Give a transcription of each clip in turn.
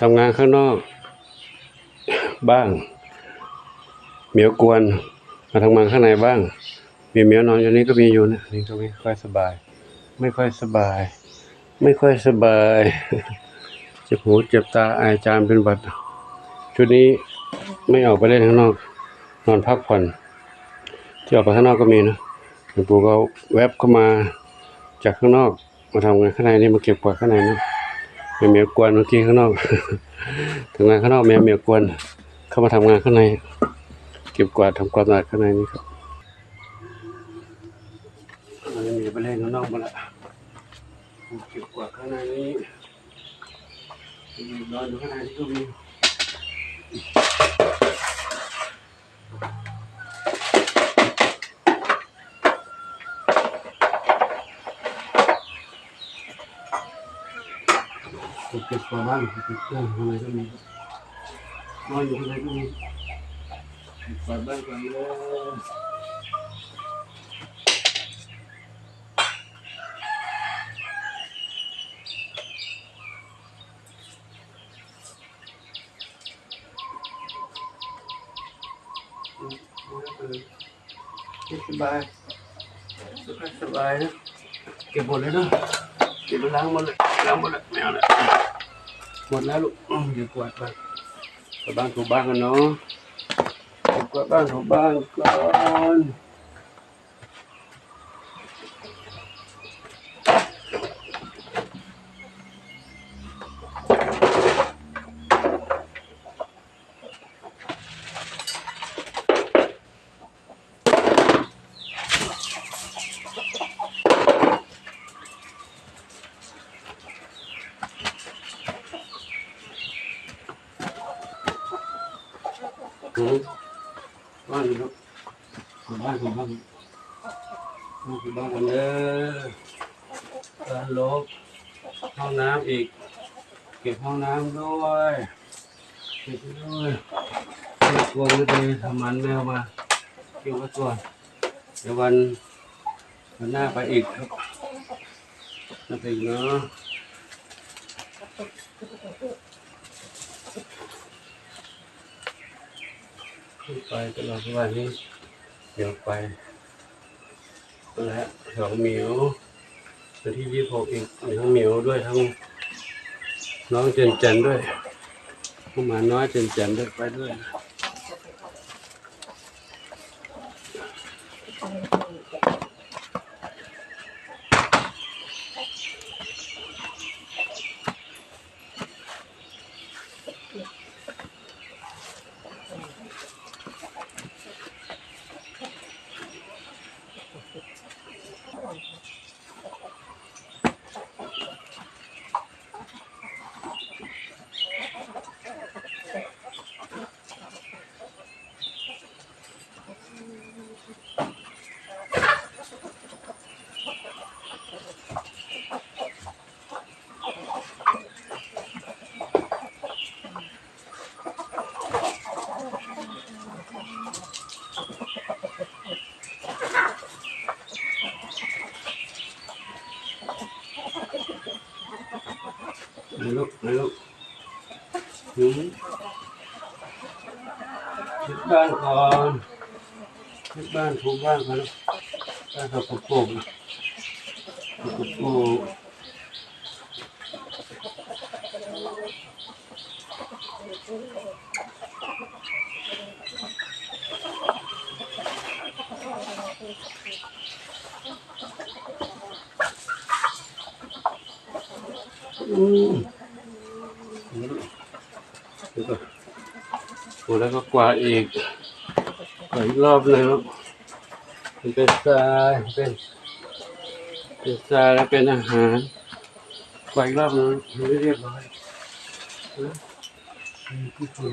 ทำงานข้างนอกบ้าง เหมียวกวนมาทำงานข้างในบ้าง มีเหมียวนอนอยู่นี่ก็มีอยู่นะนี่ก็ไม่ค่อยสบาย ไม่ค่อยสบาย ไม่ค่อยสบายเจ็บหูเจ็บตาอายจามเป็นหวัดชุดนี้ไม่ออกไปเล่นข้างนอก นอนพักผ่อน ที่ออกไปข้างนอกก็มีนะหลวงปู่ก็แวบเข้ามาจากข้างนอก มาทำงานข้างในนี่มาเก็บกวาดข้างในนะ แมวเมียกวนเมื่อกี้ข้างนอกทำงานข้างนอกแมวเมียกวนเข้ามาทำงานข้างใน เก็บกวาดทำความสะอาดข้างในนี่ครับมันมีไปเล่นข้างนอกมาละเก็บกวาดข้างในนี้นอนอยู่ข้างในที่ก็มี เก็บกวาดบ้านเก็บเครื่องข้างในก็มีนอนอยู่ข้างในก็มีเก็บกวาบ้านก่อนเลยสบายสบายสบายนะเก็บหมดเลยนะ ก็บไปล้างหมดเลยล้างหมดเลยไม่เอาลยหมดแล้วลูกเดี๋ยวกวาดบ้านกวาดบ้านถูบ้านกันเนาะเก็บกวาดบ้านถูบ้านก่อนอืมบ้านลูกถูบ้านถูบ้านถูบ้านกันเด้อการลบห้องน้ำอีก เก็บห้องน้ำด้วยเก็บด้วยไม่กลัวไม่ดีทำมันไม่เอามาเก็บไว้ก่อนเดี๋ยววันวันหน้าไปอีกครับจะไปอีกเนาะขึ้น ไปตลอดวันนี้เดี๋ยวไปและสองเหมียววันที่ยี่สิบหกอีกมีทั้งเหมียวด้วยทั้งน้องเจนเจนด้วยผู้หมาน้อยเจนเจนด้วยไปด้วย นะไปลูกไปลูกหืมเช็ดบ้านก่อนเช็ดบ้านถูบ้านก่อนลูกบ้านเขาปลูกๆนะปลูก ๆอือแล้วก็กวาดอีกกวาดอีกรอบหนึงครับเป็นทรายเป็นเป็นทรายแล้วเป็นอาหารกวาดอีกรอบนึงไม่เรียบร้อยนะมีที่ฝุ่น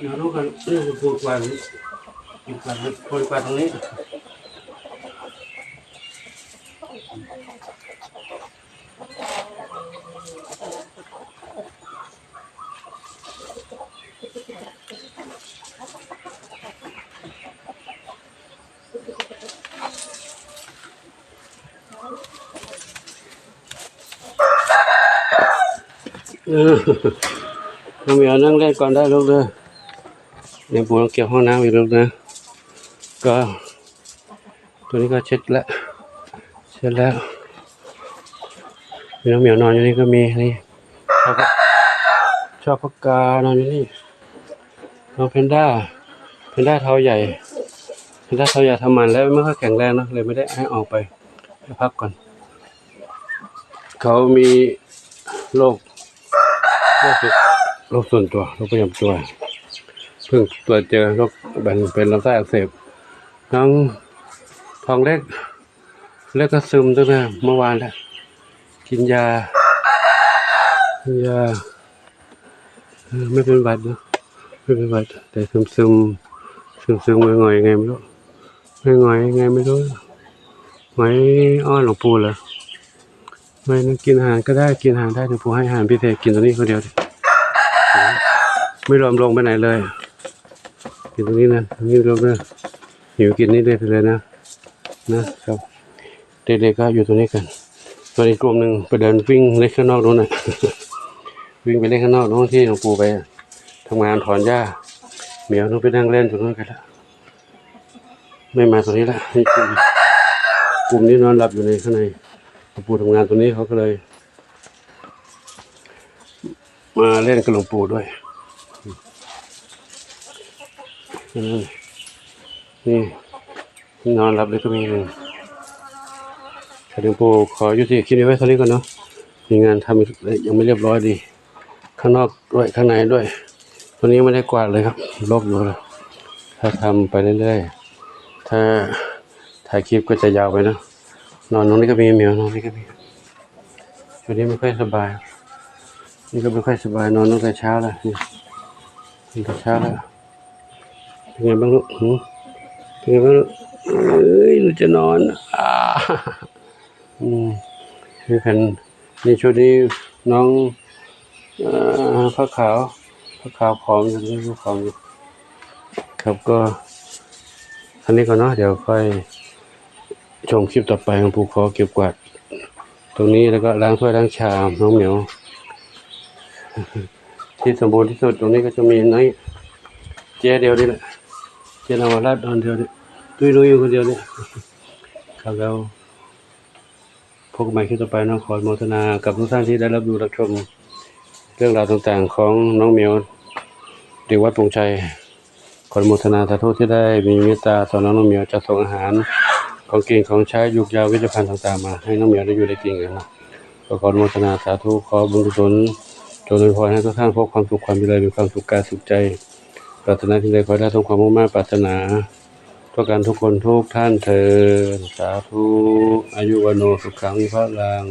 มเอาเลยก่อนเอาเลยก่อน เดี๋ยวผมเรื่องปวต้องเกี่ยวห้องน้ำอีกลูกนะ ก็ตัวนี้ก็เช็ดแล้วเช็ดแล้วมีน้องเหมียวนอนอยู่นี่ก็มีนี่ชอบชอบพักกานอนอยู่นี่น้องเพนด้าเพนด้าเท้าใหญ่เพนด้าเท้าใหญ่ทำมันแล้วไม่ค่อยแข็งแรงเนะเลยไม่ได้ให้ออกไปให้พักก่อน เขามีโรคโรคส่วนตัวโรคประจำตัว เพิ่งตรวจเจอโรคแบ่งเป็นลำไส้อักเสบน้องทองเล็ก เล็กก็ซึมตั้งแต่เมื่อวานแล้วกินยากินยาไม่เป็นหวัดเนะไม่เป็นหวัดแต่ซึมซึมซึมซึมๆหงอยๆไงไม่รู้หงอยไงไม่รู้หงอยอ้อนหลวงปู่เหรอไม่นะกินอาหารก็ได้กินอาหารได้เดี๋ยวผมให้อาหารพิเศษกินตัวนี้คนเดียวดิไม่รวมลงไปไหนเลย กินตรงนี้นะตรงนี้ลงเลยหิวกินนี่ได้ไปเลยนะนะครับเด็กๆก็อยู่ตรงนี้กันส่วนอีกกลุ่มหนึ่งไปเดินวิ่งเล่นข้างนอกนู้นน่ะวิ่งไปเล่นข้างนอกนู้นที่หลวงปู่ไปทำงานถอนหญ้าเหมียวนู้นไปนั่งเล่นตรงนู้นกันละไม่มาตรงนี้ละกลุ่มกลุ่มนี้นอนหลับอยู่ในข้างในหลวงปู่ทำงานตรงนี้เขาก็เลย มาเล่นกับหลวงปู่ด้วย อืมนี่นอนหลับเลยก็มีหนึ่งหลวงปูขอยุติคลิปนี้ไว้เท่านี้ก่อนเนาะมีงานทำอีกยังไม่เรียบร้อยดี ข้างนอกด้วยข้างในด้วยตัวนี้ไม่ได้กวาดเลยครับรกอยู่เลยถ้าทำไปเรื่อยๆถ้าถ่ายคลิปก็จะยาวไปเนะนอนตรงนี้ก็มีเหมียวนอนนี่ก็มีวันนี้ไม่ค่อยสบาย นี่ก็ไม่ค่อยสบายนอนตั้งแต่เช้าแล้วนี่ตั้งแต่เช้าแล้ว เป็นไงบ้างลูกเป็นไงบ้างลูกเอ้ยหนูจะนอนอ่าอืมนี่กันนี่ชุดนี้น้องอ่อผ้าขาวผ้าขาวผอมอยู่นี่ผ้าขาวอยู่ครับก็อันนี้ก่อนเนาะเดี๋ยวค่อยชมคลิปต่อไปของภูเขอเก็บกวาด ตรงนี้แล้วก็ล้างถ้วยล้างชามน้องเหมียวที่สมบูรณ์ที่สุดตรงนี้ก็จะมีน้อยเจ๊เดียวนี่แหละ เจ๊นวราชดอนเดียวเนี่ยตุ้ยนุ้ยอยู่คนเดียวเนี่ยครับแล้วพบกันใหม่คลิปต่อไปน้องขออนุโมทนากับทุกท่านที่ได้รับดูรับชมเรื่องราวต่างๆของน้องเหมียวเด็กวัดปงชัยขออนุโมทนาสาธุที่ได้มีเมตตาต่อน้องน้องเหมียวจะส่งอาหารของกินของใช้ยุกยาวิจภัณฑ์ต่างๆมาให้น้องเหมียวได้อยู่ได้กินกันนะก็ขออนุโมทนาสาธุขอบุญกุศลจงอวยพรให้ทุกท่านพบความสุขความเจริญมีความสุขกายสุขใจ รารถนาที่ใดขอได้ทงความมุ่งมั่นปรารถนาทุกการทุกคนทุกท่านเธอสาธุอายุวโนสุขังพระลัง